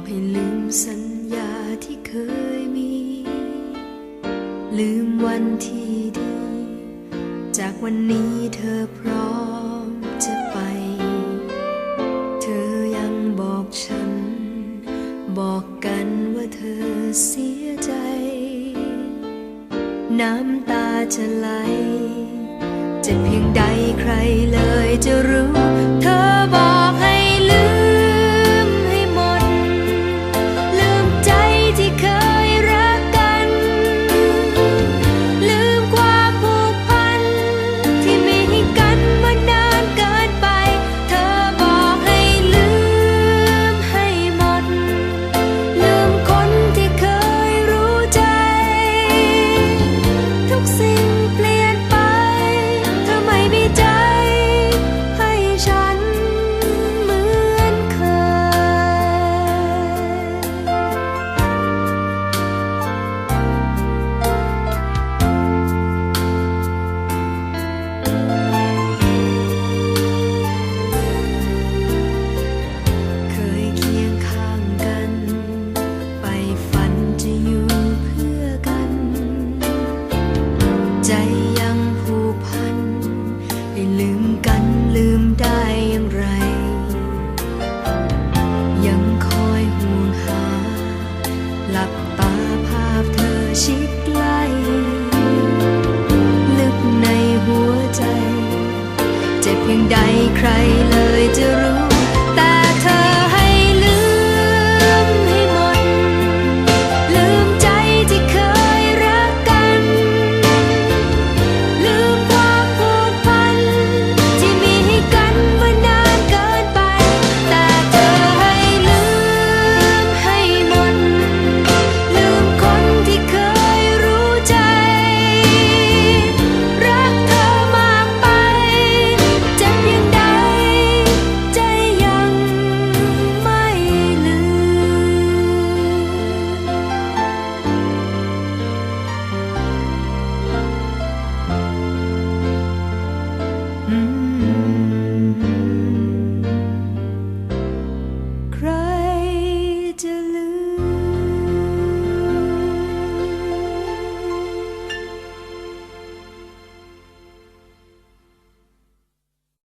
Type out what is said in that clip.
บอกให้ลืมสัญญาที่เคยมี ลืมวันที่ดี จากวันนี้เธอพร้อมจะไป เธอยังบอกฉัน บอกกันว่าเธอเสียใจ น้ำตาจะไหลจะเพียงใดใครเลยจะรู้ เธอบอก ใจยังผูกพัน ให้ลืมกันลืมได้อย่างไร ยังคอยห่วงหา หลับตาภาพเธอชิดใกล้ลึกในหัวใจ เจ็บเพียงใดใครเลยจะรู้ cry